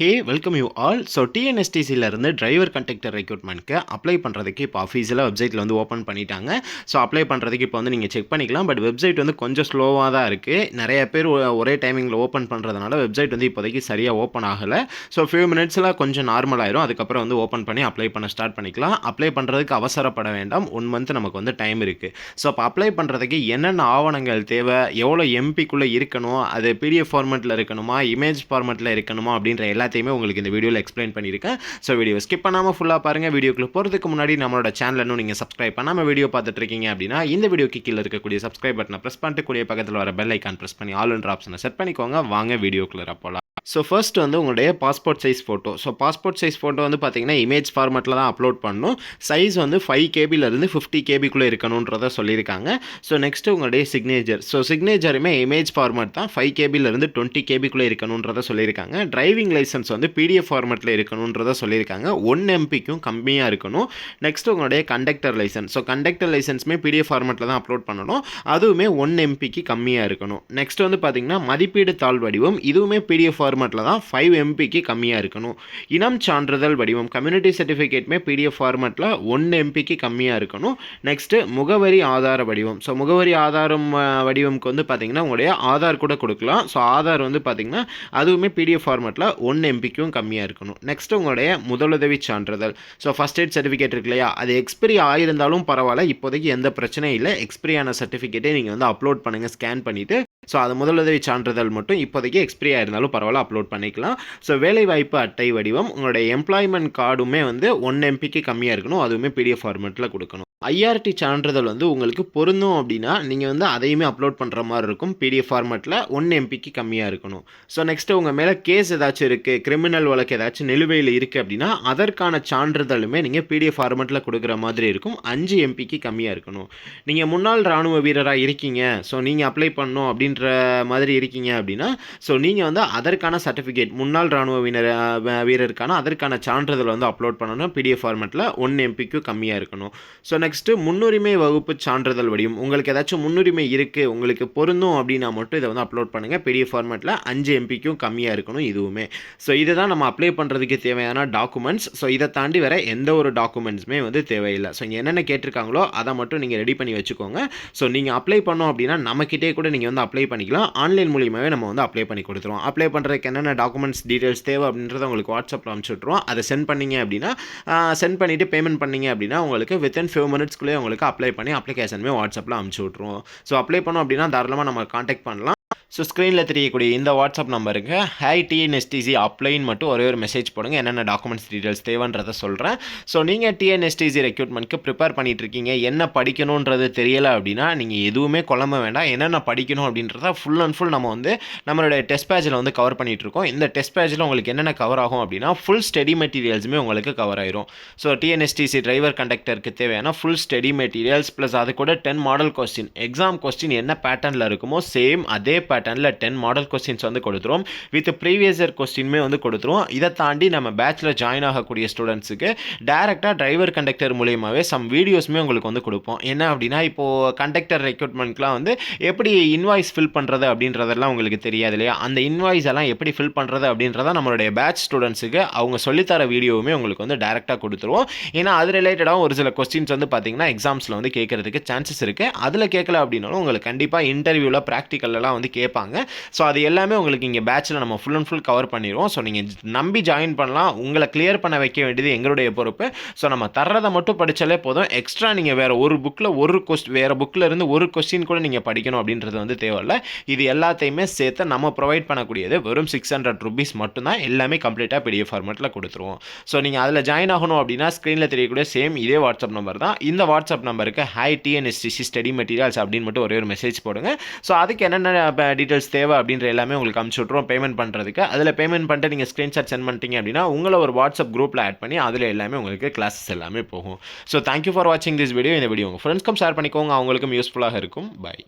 Hey welcome you all so டிஎன்எஸ்டிசியிலேருந்து driver conductor ரெக்ரூட்மெண்ட்க்கு apply பண்ணுறதுக்கு இப்போ அஃபீஸில் வெப்சைட்டில் வந்து ஓப்பன் பண்ணிட்டாங்க. ஸோ அப்ளை பண்ணுறதுக்கு இப்போ வந்து நீங்கள் செக் பண்ணிக்கலாம். பட் வெப்சைட் வந்து கொஞ்சம் ஸ்லோவாக தான் இருக்குது நிறைய பேர் ஒ- ஒரே டைமிங்கில் ஓப்பன் பண்ணுறதுனால வெப்சைட் வந்து இப்போதைக்கு சரியாக ஓப்பன் ஆகலை. ஸோ ஃபியூ மினிட்ஸில் கொஞ்சம் நார்மல் ஆயிரும். அதுக்கப்புறம் வந்து ஓப்பன் பண்ணி அப்ளை பண்ண ஸ்டார்ட் பண்ணிக்கலாம். அப்ளை பண்ணுறதுக்கு அவசரப்பட வேண்டாம். ஒன் மந்த் நமக்கு வந்து டைம் இருக்குது ஸோ அப்போ அப்ளை பண்ணுறதுக்கு என்னென்ன ஆவணங்கள் தேவை? எவ்வளோ எம்பிக்குள்ளே இருக்கணும்? அது பிடிஎஃப் ஃபார்மெட்டில் இருக்கணுமா? இமேஜ் ஃபார்மெட்டில் இருக்கணுமா? அப்படின்ற எல்லா எல்லாத்தையுமே உங்களுக்கு இந்த வீடியோவில் எக்ஸ்பிளைன் பண்ணியிருக்கேன். ஸோ வீடியோ ஸ்கிப் பண்ணாமல் ஃபுல்லாக பாருங்கள் வீடியோக்குள்ள போகிறதுக்கு முன்னாடி நம்மளோட சேனல் இன்னும் நீங்கள் சப்ஸ்கிரைப் பண்ணாமல் வீடியோ பார்த்துட்டு இருக்கீங்க அப்படின்னா இந்த வீடியோக்கு கீழே இருக்கக்கூடிய சப்ஸ்கிரைப் பட்டனை ப்ரெஸ் பண்ணிட்டு கூடிய பக்கத்தில் வர பெல் ஐக்கான் ப்ரெஸ் பண்ணி ஆல் என்ற ஆப்ஷனை செட் பண்ணிக்கோங்க. வாங்க வீடியோக்குள்ள போகலாம் ஸோ ஃபர்ஸ்ட் வந்து உங்களுடைய passport size photo so passport size photo வந்து பார்த்தீங்கன்னா இமேஜ் ஃபார்மெட்டில் தான் அப்லோட் பண்ணணும் சைஸ் வந்து ஃபைவ் கேபிலேருந்து ஃபிஃப்டி கேபிக்குள்ளே இருக்கணுன்றத சொல்லியிருக்காங்க. ஸோ நெக்ஸ்ட்டு உங்களுடைய சிக்னேச்சர் ஸோ சிக்னேச்சருமே இமேஜ் ஃபார்மேட் தான் ஃபைவ் கேபிலேருந்து டுவெண்ட்டி கேபிக்குள்ளே இருக்கணுன்றத சொல்லியிருக்காங்க. டிரைவிங் லைசன்ஸ் வந்து பிடிஎஃப் ஃபார்மேட்டில் இருக்கணுன்றத சொல்லியிருக்காங்க. ஒன் எம்பிக்கும் கம்மியாக இருக்கணும். நெக்ஸ்ட் உங்களுடைய கண்டக்டர் லைசன்ஸ் ஸோ கண்டக்டர் லைசன்ஸுமே பிடிஎஃப் ஃபார்மேட்டில் தான் அப்லோட் பண்ணணும். அதுவுமே ஒன் எம்பிக்கு கம்மியாக இருக்கணும். நெக்ஸ்ட் வந்து பார்த்தீங்கன்னா மதிப்பீடு தாழ் வடிவம். இதுவுமே பிடிஎஃப் ஃபார்மேட்டில் தான் ஃபைவ் எம்பிக்கு கம்மியாக இருக்கணும். இனம் சான்றிதழ் வடிவம் கம்யூனிட்டி சர்டிஃபிகேட்மே பிடிஎஃப் ஃபார்மேட்டில் ஒன் எம்பிக்கு கம்மியாக இருக்கணும். நெக்ஸ்ட்டு முகவரி ஆதார வடிவம். ஸோ முகவரி ஆதாரம் வடிவம்க்கு வந்து பார்த்தீங்கன்னா உங்களுடைய ஆதார் கூட கொடுக்கலாம். ஸோ ஆதார் வந்து பார்த்திங்கன்னா அதுவுமே பிடிஎஃப் ஃபார்மேட்டில் ஒன் எம்பிக்கும் கம்மியாக இருக்கணும். நெக்ஸ்ட் உங்களுடைய முதலுதவி சான்றிதழ். ஸோ ஃபஸ்ட் எய்ட் சர்டிஃபிகேட் இருக்கு இல்லையா? அது எக்ஸ்பிரி ஆயிருந்தாலும் பரவாயில்ல. இப்போதைக்கு எந்த பிரச்சனையும் இல்லை. எக்ஸ்பிரி ஆன சர்டிஃபிகேட்டே நீங்கள் வந்து அப்லோட் பண்ணுங்கள் ஸ்கேன் பண்ணிவிட்டு ஸோ அது முதலுதவி சான்றிதழ் மட்டும் இப்போதைக்கு எக்ஸ்பிரி ஆயிருந்தாலும் பரவாயில்ல அப்லோட் பண்ணிக்கலாம். ஸோ வேலைவாய்ப்பு அட்டை வடிவம் உங்களுடைய எம்ப்ளாய்மெண்ட் கார்டுமே வந்து ஒன் எம்பிக்கு கம்மியாக இருக்கணும். அதுவுமே பிடிஎஃப் ஃபார்மேட்டில் கொடுக்கணும். ஐஆர்டி சான்றிதழ் வந்து உங்களுக்கு பொருந்தும் அப்படின்னா நீங்கள் வந்து அதையுமே அப்லோட் பண்ணுற மாதிரி இருக்கும். பிடிஎஃப் ஃபார்மெட்டில் ஒன் எம்பிக்கு கம்மியாக இருக்கணும். ஸோ நெக்ஸ்ட்டு உங்கள் மேலே கேஸ் ஏதாச்சும் இருக்குது கிரிமினல் வழக்கு ஏதாச்சும் நிலுவையில் இருக்குது அப்படின்னா அதற்கான சான்றிதழுமே நீங்கள் பிடிஎஃப் ஃபார்மெட்டில் கொடுக்குற மாதிரி இருக்கும். அஞ்சு எம்பிக்கு கம்மியாக இருக்கணும். நீங்கள் முன்னாள் இராணுவ வீரராக இருக்கீங்க. ஸோ நீங்கள் அப்ளை பண்ணணும் அப்படின்ற மாதிரி இருக்கீங்க அப்படின்னா ஸோ நீங்கள் வந்து அதற்கான சர்டிஃபிகேட் முன்னாள் இராணுவ வீரர் வீரருக்கான அதற்கான சான்றிதழ் வந்து அப்லோட் பண்ணணும். பிடிஎஃப் ஃபார்மெட்டில் ஒன் எம்பிக்கு கம்மியாக இருக்கணும். ஸோ நெக்ஸ்ட்டு முன்னுரிமை வகுப்பு சான்றிதழ் வடிவம். உங்களுக்கு ஏதாச்சும் முன்னுரிமை இருக்குது உங்களுக்கு பொருந்தும் அப்படின்னா மட்டும் இதை வந்து அப்லோட் பண்ணுங்கள் பெரிய ஃபார்மேட்டில் அஞ்சு எம்பிக்கும் கம்மியாக இருக்கணும் இதுவுமே. ஸோ இதை தான் நம்ம அப்ளை பண்ணுறதுக்கு தேவையான டாக்குமெண்ட்ஸ் ஸோ இதை தாண்டி வேறு எந்த ஒரு டாக்குமெண்ட்ஸுமே வந்து தேவையில்லை. ஸோ இங்கே என்னென்ன கேட்டிருக்காங்களோ அதை மட்டும் நீங்கள் ரெடி பண்ணி வச்சுக்கோங்க. ஸோ நீங்கள் அப்ளை பண்ணோம் அப்படின்னா நம்மக்கிட்டே கூட நீங்கள் வந்து அப்ளை பண்ணிக்கலாம். ஆன்லைன் மூலியமாகவே நம்ம வந்து அப்ளை பண்ணி கொடுத்துருவோம். அப்ளை பண்ணுறதுக்கு என்னென்ன டாக்குமெண்ட்ஸ் டீட்டெயில்ஸ் தேவை அப்படின்றத உங்களுக்கு வாட்ஸ்அப்பில் அனுப்பிச்சுட்ருவோம் அதை சென்ட் பண்ணீங்க அப்படின்னா சென்ட் பண்ணிவிட்டு பேமெண்ட் பண்ணீங்க அப்படின்னா உங்களுக்கு வித்தின் ஃபியூ மினிட்ஸ்க்குள்ளே உங்களுக்கு அப்ளை பண்ணி அப்ளிகேஷனுமே வாட்ஸ்அப்பில் அமுச்சு விட்ருவோம் ஸோ அப்ளை பண்ணோம் அப்படின்னா தாராளமாக நம்ம காண்டாக்ட் பண்ணலாம். ஸோ ஸ்க்ரீனில் தெரியக்கூடிய இந்த வாட்ஸ்அப் நம்பருக்கு ஹை டிஎன்எஸ்டிசி அப்ளைன்னு மட்டும் ஒரே ஒரு மெசேஜ் போடுங்க. என்னென்ன டாக்குமெண்ட்ஸ் டீட்டெயில்ஸ் தேவைன்றதை சொல்கிறேன் ஸோ நீங்கள் டிஎன்எஸ்டிசி ரெக்யூட்மெண்ட்க்கு ப்ரிப்பேர் பண்ணிட்டு இருக்கீங்க. என்ன படிக்கணுன்றது தெரியலை அப்படின்னா நீங்கள் எதுவுமே குழம்ப வேண்டாம். என்னென்ன படிக்கணும் அப்படின்றத ஃபுல் அண்ட் ஃபுல் நம்ம வந்து நம்மளுடைய டெஸ்ட் பேஜில் வந்து கவர் பண்ணிகிட்ருக்கோம் இருக்கோம். இந்த டெஸ்ட் பேஜில் உங்களுக்கு என்னென்ன கவர் ஆகும் அப்படின்னா ஃபுல் ஸ்டடி மெட்டீரியல்ஸுமே உங்களுக்கு கவர் ஆயிரும். ஸோ டிஎன்எஸ்டிசி டிரைவர் கண்டக்டருக்கு தேவையான ஃபுல் ஸ்டடி மெட்டீரியல்ஸ் ப்ளஸ் அது கூட ten model question exam question என்ன பேட்டர்னில் இருக்குமோ சேம் அதே பேட்டர்னில் டென் மாடல் கொஸ்டின்ஸ் வந்து கொடுத்துருவோம் வித் ப்ரீவியஸ் இயர் கொஸ்டினுமே வந்து கொடுத்துருவோம் இதை தாண்டி நம்ம பேட்சில் ஜாயின் ஆகக்கூடிய ஸ்டூடெண்ட்ஸுக்கு டேரெக்டாக டிரைவர் கண்டக்டர் மூலியமாகவே சம் வீடியோஸுமே உங்களுக்கு வந்து கொடுப்போம். என்ன அப்படின்னா இப்போது கண்டக்டர் ரெக்ரூட்மெண்ட்லாம் வந்து எப்படி இன்வாய்ஸ் ஃபில் பண்ணுறது அப்படின்றதெல்லாம் உங்களுக்கு தெரியாது இல்லையா? அந்த இன்வாய்ஸ் எல்லாம் எப்படி ஃபில் பண்ணுறது அப்படின்றத நம்மளுடைய பேட்ச் ஸ்டூடெண்ட்ஸுக்கு அவங்க சொல்லித்தர வீடியோவுமே உங்களுக்கு வந்து டேரெக்டாக கொடுத்துருவோம். ஏன்னா அது ரிலேட்டடாக ஒரு சில கொஸ்டின்ஸ் வந்து பார்த்தீங்கன்னா எக்ஸாம்ஸில் வந்து கேட்கறதுக்கு சான்சஸ் இருக்குது அதில் கேட்கல அப்படின்னாலும் உங்களுக்கு கண்டிப்பாக இன்டர்வியூவில் ப்ராக்டிக்கல்லாம் வந்து கேட்பாங்க ஸோ அது எல்லாமே உங்களுக்கு இங்கே பேட்சில் நம்ம ஃபுல் அண்ட் ஃபுல் கவர் பண்ணிடுவோம் ஸோ நீங்கள் நம்பி ஜாயின் பண்ணலாம். உங்களை கிளியர் பண்ண வைக்க வேண்டியது எங்களுடைய பொறுப்பு. ஸோ நம்ம தர்றதை மட்டும் படித்தாலே போதும். எக்ஸ்ட்ரா நீங்கள் வேறு ஒரு புக்கில் ஒரு கொஸ்ட் வேறு புக்கில் இருந்து ஒரு கொஸ்டின் கூட நீங்கள் படிக்கணும் அப்படின்றது வந்து தேவையில்லை. இது எல்லாத்தையுமே சேர்த்து நம்ம ப்ரொவைட் பண்ணக்கூடியது வெறும் சிக்ஸ் ஹண்ட்ரட் ருபீஸ் மட்டும்தான். எல்லாமே கம்ப்ளீட்டாக பிடிஎஃப் ஃபார்மேட்டில் கொடுத்துருவோம். ஸோ நீங்கள் அதில் ஜாயின் ஆகணும் அப்படின்னா ஸ்க்ரீனில் தெரியக்கூடிய சேம் இதே வாட்ஸ்அப் நம்பர் தான். இந்த வாட்ஸ்அப் நம்பருக்கு ஹை டிஎன்எஸ்டிசி ஸ்டடி மெட்டீரியல்ஸ் அப்படின்னு மட்டும் ஒரே ஒரு மெசேஜ் போடுங்க. ஸோ அதுக்கு என்னென்ன டீட்டெயில்ஸ் தேவை அப்படின்ற எல்லாமே உங்களுக்கு அமுச்சு விட்ருவோம் பேமெண்ட் பண்ணுறதுக்கு அதில் பேமெண்ட் பண்ணிட்டு நீங்கள் ஸ்க்ரீன்ஷாட் சென்ட் பண்ணிட்டீங்க அப்படின்னா உங்களை ஒரு வாட்ஸ்அப் குரூப்பில் ஆட் பண்ணி அதில் எல்லாமே உங்களுக்கு கிளாஸஸ் எல்லாமே போகும். ஸோ தேங்க்யூ ஃபார் வாட்சிங் திஸ் வீடியோ இந்த வீடியோ உங்கள் ஃப்ரெண்ட்ஸ்க்கும் ஷேர் பண்ணிக்கோங்க. அவங்களுக்கும் யூஸ்ஃபுல்லாக இருக்கும். பை